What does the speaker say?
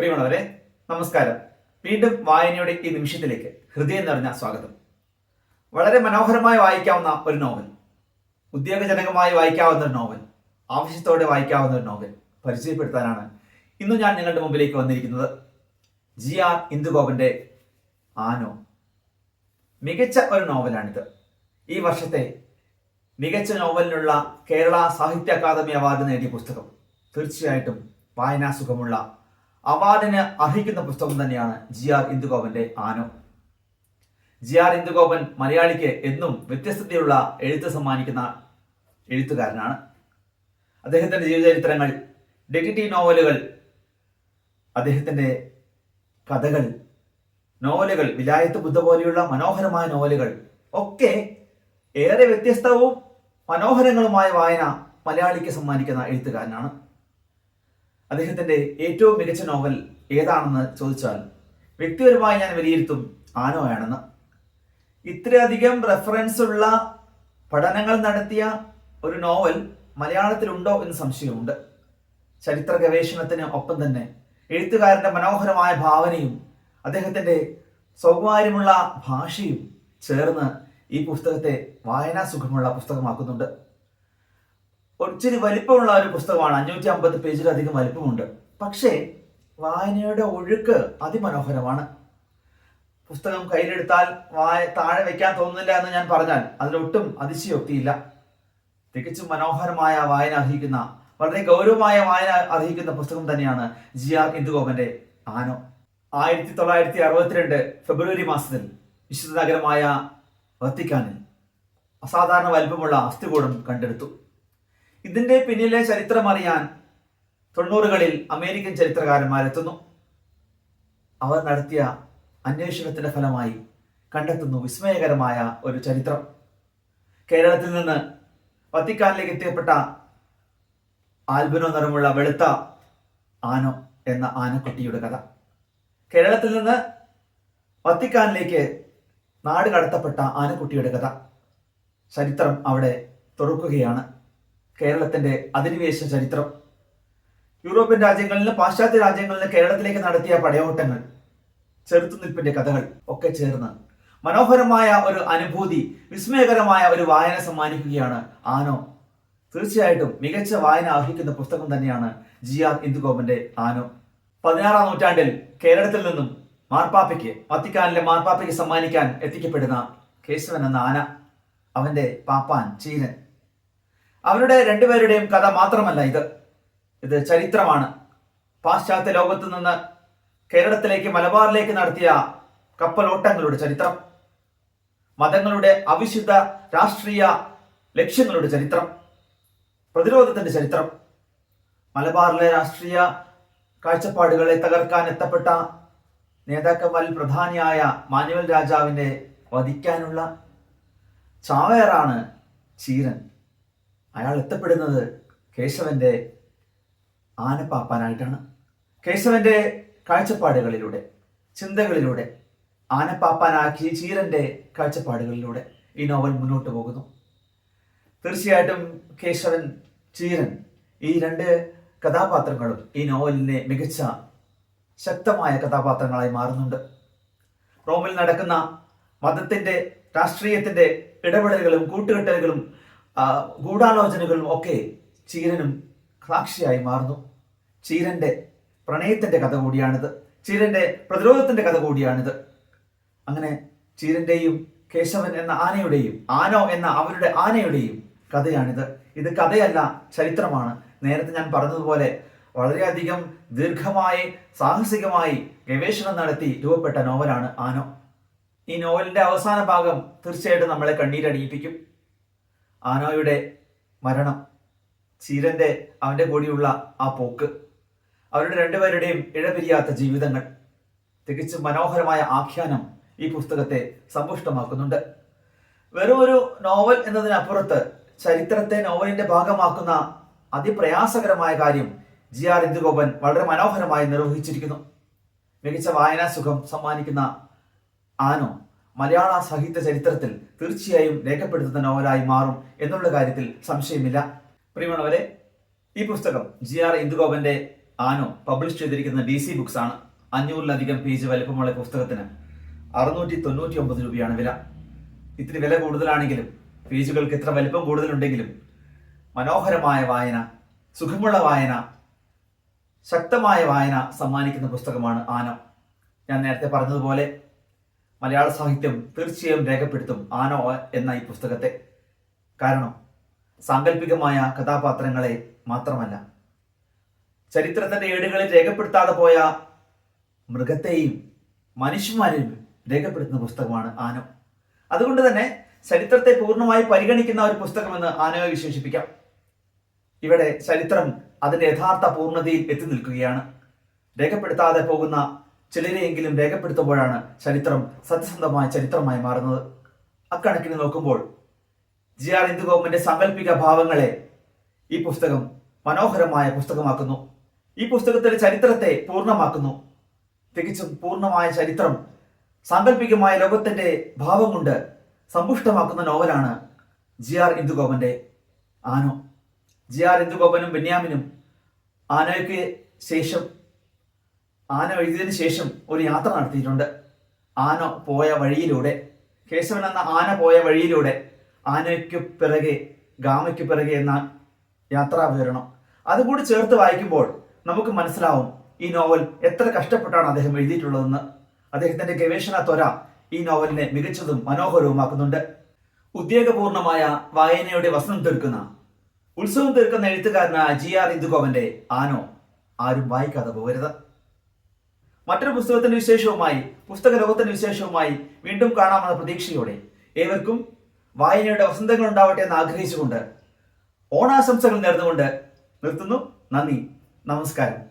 പ്രിയമുള്ളവരെ നമസ്കാരം. വീണ്ടും വായനയുടെ ഈ നിമിഷത്തിലേക്ക് ഹൃദയം നിറഞ്ഞ സ്വാഗതം. വളരെ മനോഹരമായി വായിക്കാവുന്ന ഒരു നോവൽ. ഉദ്യോഗജനകമായി വായിക്കാവുന്ന ഒരു നോവൽ. ആവശ്യത്തോടെ വായിക്കാവുന്ന ഒരു നോവൽ പരിചയപ്പെടുത്താനാണ് ഇന്ന് ഞാൻ നിങ്ങളുടെ മുമ്പിലേക്ക് വന്നിരിക്കുന്നത്. ജി ആർ ഇന്ദുഗോപന്റെ ആനോ മികച്ച ഒരു നോവലാണിത്. ഈ വർഷത്തെ മികച്ച നോവലിനുള്ള കേരള സാഹിത്യ അക്കാദമി അവാർഡ് നേടിയ പുസ്തകം. തീർച്ചയായിട്ടും വായനാസുഖമുള്ള അവാർഡിന് അർഹിക്കുന്ന പുസ്തകം തന്നെയാണ് ജി ആർ ഇന്ദുഗോപന്റെ ആനോ. ജി ആർ ഇന്ദുഗോപൻ മലയാളിക്ക് എന്നും വ്യത്യസ്തതയുള്ള എഴുത്ത് സമ്മാനിക്കുന്ന എഴുത്തുകാരനാണ്. അദ്ദേഹത്തിന്റെ ജീവചരിത്രങ്ങൾ ഡിറ്റക്റ്റീവ് നോവലുകൾ അദ്ദേഹത്തിന്റെ കഥകൾ നോവലുകൾ വിലായത്ത് ബുദ്ധ പോലെയുള്ള മനോഹരമായ നോവലുകൾ ഒക്കെ ഏറെ വ്യത്യസ്തവും മനോഹരങ്ങളുമായ വായന മലയാളിക്ക് സമ്മാനിക്കുന്ന എഴുത്തുകാരനാണ്. അദ്ദേഹത്തിന്റെ ഏറ്റവും മികച്ച നോവൽ ഏതാണെന്ന് ചോദിച്ചാൽ വ്യക്തിപരമായി ഞാൻ വിലയിരുത്തും ആനോയാണെന്ന്. ഇത്രയധികം റെഫറൻസ് ഉള്ള പഠനങ്ങൾ നടത്തിയ ഒരു നോവൽ മലയാളത്തിലുണ്ടോ എന്ന് സംശയമുണ്ട്. ചരിത്ര ഗവേഷണത്തിന് ഒപ്പം തന്നെ എഴുത്തുകാരന്റെ മനോഹരമായ ഭാവനയും അദ്ദേഹത്തിന്റെ സൗകര്യമുള്ള ഭാഷയും ചേർന്ന് ഈ പുസ്തകത്തെ വായനാ സുഖമുള്ള പുസ്തകമാക്കുന്നുണ്ട്. ഒത്തിരി വലിപ്പമുള്ള ഒരു പുസ്തകമാണ്. അഞ്ഞൂറ്റി അമ്പത് പേജിലധികം വലിപ്പമുണ്ട്. പക്ഷേ വായനയുടെ ഒഴുക്ക് അതിമനോഹരമാണ്. പുസ്തകം കയ്യിലെടുത്താൽ വായ താഴെ വെക്കാൻ തോന്നുന്നില്ല എന്ന് ഞാൻ പറഞ്ഞാൽ അതിലൊട്ടും അതിശയോക്തിയില്ല. തികച്ചും മനോഹരമായ വായന അർഹിക്കുന്ന വളരെ ഗൗരവമായ വായന അർഹിക്കുന്ന പുസ്തകം തന്നെയാണ് ജി ആർ ഇന്ദുഗോപന്റെ ആനോ. ആയിരത്തി തൊള്ളായിരത്തി അറുപത്തിരണ്ട് ഫെബ്രുവരി മാസത്തിൽ വിശുദ്ധ നഗരമായ വത്തിക്കാനിൽ അസാധാരണ വലിപ്പമുള്ള അസ്ഥികൂടം കണ്ടെടുത്തു. ഇതിന്റെ പിന്നിലെ ചരിത്രം അറിയാൻ തൊണ്ണൂറുകളിൽ അമേരിക്കൻ ചരിത്രകാരന്മാരെത്തുന്നു. അവർ നടത്തിയ അന്വേഷണത്തിന്റെ ഫലമായി കണ്ടെത്തുന്നു വിസ്മയകരമായ ഒരു ചരിത്രം. കേരളത്തിൽ നിന്ന് വത്തിക്കാനിലേക്ക് എത്തിയപ്പെട്ട ആൽബിനോ നിറമുള്ള വെളുത്ത ആനോ എന്ന ആനക്കുട്ടിയുടെ കഥ. കേരളത്തിൽ നിന്ന് വത്തിക്കാനിലേക്ക് നാട് കടത്തപ്പെട്ട ആനക്കുട്ടിയുടെ കഥ. ചരിത്രം അവിടെ തുറക്കുകയാണ്. കേരളത്തിന്റെ അധിനിവേശ ചരിത്രം. യൂറോപ്യൻ രാജ്യങ്ങളിൽ പാശ്ചാത്യ രാജ്യങ്ങളിൽ കേരളത്തിലേക്ക് നടത്തിയ പടയോട്ടങ്ങൾ ചെറുത്തുനിൽപ്പിന്റെ കഥകൾ ഒക്കെ ചേർന്ന് മനോഹരമായ ഒരു അനുഭൂതി വിസ്മയകരമായ ഒരു വായന സമ്മാനിക്കുകയാണ് ആനോ. തീർച്ചയായിട്ടും മികച്ച വായന അർഹിക്കുന്ന പുസ്തകം തന്നെയാണ് ജി ആർ ഇന്ദുഗോപന്റെ ആനോ. പതിനാറാം നൂറ്റാണ്ടിൽ കേരളത്തിൽ നിന്നും മാർപ്പാപ്പയ്ക്ക് വത്തിക്കാനിലെ മാർപ്പാപ്പയ്ക്ക് സമ്മാനിക്കാൻ എത്തിക്കപ്പെടുന്ന കേശവൻ എന്ന ആന അവന്റെ പാപ്പാൻ ചീരൻ അവരുടെ രണ്ടുപേരുടെയും കഥ മാത്രമല്ല ഇത്. ഇത് ചരിത്രമാണ്. പാശ്ചാത്യ ലോകത്തു നിന്ന് കേരളത്തിലേക്ക് മലബാറിലേക്ക് നടത്തിയ കപ്പലോട്ടങ്ങളുടെ ചരിത്രം. മതങ്ങളുടെ അവിശുദ്ധ രാഷ്ട്രീയ ലക്ഷ്യങ്ങളുടെ ചരിത്രം. പ്രതിരോധത്തിന്റെ ചരിത്രം. മലബാറിലെ രാഷ്ട്രീയ കാഴ്ചപ്പാടുകളെ തകർക്കാൻ എത്തപ്പെട്ട നേതാക്കന്മാരിൽ പ്രധാനിയായ മാനുവൽ രാജാവിനെ വധിക്കാനുള്ള ചാവേറാണ് ചീരൻ. അയാൾ എത്തപ്പെടുന്നത് കേശവന്റെ ആനപ്പാപ്പാനായിട്ടാണ്. കേശവന്റെ കാഴ്ചപ്പാടുകളിലൂടെ ചിന്തകളിലൂടെ ആനപ്പാപ്പാനാക്കി ചീരന്റെ കാഴ്ചപ്പാടുകളിലൂടെ ഈ നോവൽ മുന്നോട്ട് പോകുന്നു. തീർച്ചയായിട്ടും കേശവൻ ചീരൻ ഈ രണ്ട് കഥാപാത്രങ്ങളും ഈ നോവലിനെ മികച്ച ശക്തമായ കഥാപാത്രങ്ങളായി മാറുന്നുണ്ട്. റോമിൽ നടക്കുന്ന മതത്തിന്റെ രാഷ്ട്രീയത്തിന്റെ ഇടപെടലുകളും കൂട്ടുകെട്ടലുകളും ഗൂഢാലോചനകളും ഒക്കെ ചീരനും സാക്ഷിയായി മാറുന്നു. ചീരന്റെ പ്രണയത്തിന്റെ കഥ കൂടിയാണിത്. ചീരന്റെ പ്രതിരോധത്തിന്റെ കഥ കൂടിയാണിത്. അങ്ങനെ ചീരന്റെയും കേശവൻ എന്ന ആനയുടെയും ആനോ എന്ന അവരുടെ ആനയുടെയും കഥയാണിത്. ഇത് കഥയല്ല ചരിത്രമാണ്. നേരത്തെ ഞാൻ പറഞ്ഞതുപോലെ വളരെയധികം ദീർഘമായി സാഹസികമായി ഗവേഷണം നടത്തി രൂപപ്പെട്ട നോവലാണ് ആനോ. ഈ നോവലിന്റെ അവസാന ഭാഗം തീർച്ചയായിട്ടും നമ്മളെ കണ്ണീരണിയിപ്പിക്കും ആനോയുടെ മരണം ചീരന്റെ അവന്റെ കൂടിയുള്ള ആ പോക്ക് അവരുടെ രണ്ടുപേരുടെയും ഇഴപിരിയാത്ത ജീവിതങ്ങൾ തികച്ചും മനോഹരമായ ആഖ്യാനം ഈ പുസ്തകത്തെ സമ്പുഷ്ടമാക്കുന്നുണ്ട്. വെറും ഒരു നോവൽ എന്നതിനപ്പുറത്ത് ചരിത്രത്തെ നോവലിന്റെ ഭാഗമാക്കുന്ന അതിപ്രയാസകരമായ കാര്യം ജി ആർ ഇന്ദുഗോപൻ വളരെ മനോഹരമായി നിർവഹിച്ചിരിക്കുന്നു. മികച്ച വായനാസുഖം സമ്മാനിക്കുന്ന ആനോ മലയാള സാഹിത്യ ചരിത്രത്തിൽ തീർച്ചയായും രേഖപ്പെടുത്തുന്ന നോവലായി മാറും എന്നുള്ള കാര്യത്തിൽ സംശയമില്ല. പ്രിയമുള്ളവരെ ഈ പുസ്തകം ജി ആർ ഇന്ദുഗോപന്റെ ആനോ പബ്ലിഷ് ചെയ്തിരിക്കുന്ന ഡി സി ബുക്സ് ആണ്. അഞ്ഞൂറിലധികം പേജ് വലിപ്പമുള്ള പുസ്തകത്തിന് അറുന്നൂറ്റി തൊണ്ണൂറ്റി ഒമ്പത് രൂപയാണ് വില. ഇത്തിരി വില കൂടുതലാണെങ്കിലും പേജുകൾക്ക് ഇത്ര വലിപ്പം കൂടുതലുണ്ടെങ്കിലും മനോഹരമായ വായന സുഖമുള്ള വായന ശക്തമായ വായന സമ്മാനിക്കുന്ന പുസ്തകമാണ് ആനോ. ഞാൻ നേരത്തെ പറഞ്ഞതുപോലെ മലയാള സാഹിത്യം തീർച്ചയായും രേഖപ്പെടുത്തും ആനോ എന്ന ഈ പുസ്തകത്തെ. കാരണം സാങ്കല്പികമായ കഥാപാത്രങ്ങളെ മാത്രമല്ല. ചരിത്രത്തിന്റെ ഏടുകളിൽ രേഖപ്പെടുത്താതെ പോയ മൃഗത്തെയും മനുഷ്യന്മാരെയും രേഖപ്പെടുത്തുന്ന പുസ്തകമാണ് ആനോ. അതുകൊണ്ട് തന്നെ ചരിത്രത്തെ പൂർണമായി പരിഗണിക്കുന്ന ഒരു പുസ്തകമെന്ന് ആനയെ വിശേഷിപ്പിക്കാം. ഇവിടെ ചരിത്രം അതിന്റെ യഥാർത്ഥ പൂർണതയിൽ എത്തി നിൽക്കുകയാണ്. രേഖപ്പെടുത്താതെ പോകുന്ന ചിലരെയെങ്കിലും രേഖപ്പെടുത്തുമ്പോഴാണ് ചരിത്രം സത്യസന്ധമായ ചരിത്രമായി മാറുന്നത്. അക്കണക്കിന് നോക്കുമ്പോൾ ജി ആർ ഇന്ദുഗോപന്റെ സാങ്കല്പിക ഭാവങ്ങളെ ഈ പുസ്തകം മനോഹരമായ പുസ്തകമാക്കുന്നു. ഈ പുസ്തകത്തിലെ ചരിത്രത്തെ പൂർണമാക്കുന്നു. തികച്ചും പൂർണമായ ചരിത്രം സാങ്കല്പികമായ ലോകത്തിന്റെ ഭാവം കൊണ്ട് സമ്പുഷ്ടമാക്കുന്ന നോവലാണ് ജി ആർ ഇന്ദുഗോപന്റെ ആനോ. ജി ആർ ഇന്ദുഗോപനും ബെന്യാമിനും ആനോയ്ക്ക് ശേഷം ആന എഴുതിയതിനു ശേഷം ഒരു യാത്ര നടത്തിയിട്ടുണ്ട്. ആന പോയ വഴിയിലൂടെ കേശവൻ എന്ന ആന പോയ വഴിയിലൂടെ ആനയ്ക്ക് പിറകെ ഗാമയ്ക്ക് പിറകെ എന്ന യാത്രാ വിവരണം. അതുകൂടി ചേർത്ത് വായിക്കുമ്പോൾ നമുക്ക് മനസ്സിലാവും ഈ നോവൽ എത്ര കഷ്ടപ്പെട്ടാണ് അദ്ദേഹം എഴുതിയിട്ടുള്ളതെന്ന്. അദ്ദേഹത്തിന്റെ ഗവേഷണ ത്വര ഈ നോവലിനെ മികച്ചതും മനോഹരവുമാക്കുന്നുണ്ട്. ഉദ്യോഗപൂർണമായ വായനയുടെ വസനം തീർക്കുന്ന ഉത്സവം തീർക്കുന്ന എഴുത്തുകാരനായ ജി ആർ ഇന്ദുഗോവന്റെ ആനോ ആരും വായിക്കാതെ പോകരുത്. മറ്റൊരു പുസ്തകത്തിന്റെ വിശേഷവുമായി പുസ്തക ലോകത്തിന്റെ വിശേഷവുമായി വീണ്ടും കാണാമെന്ന പ്രതീക്ഷയോടെ ഏവർക്കും വായനയുടെ വസന്തങ്ങൾ ഉണ്ടാവട്ടെ എന്ന് ആഗ്രഹിച്ചുകൊണ്ട് ഓണാശംസകൾ നേർന്നുകൊണ്ട് നിർത്തുന്നു. നന്ദി. നമസ്കാരം.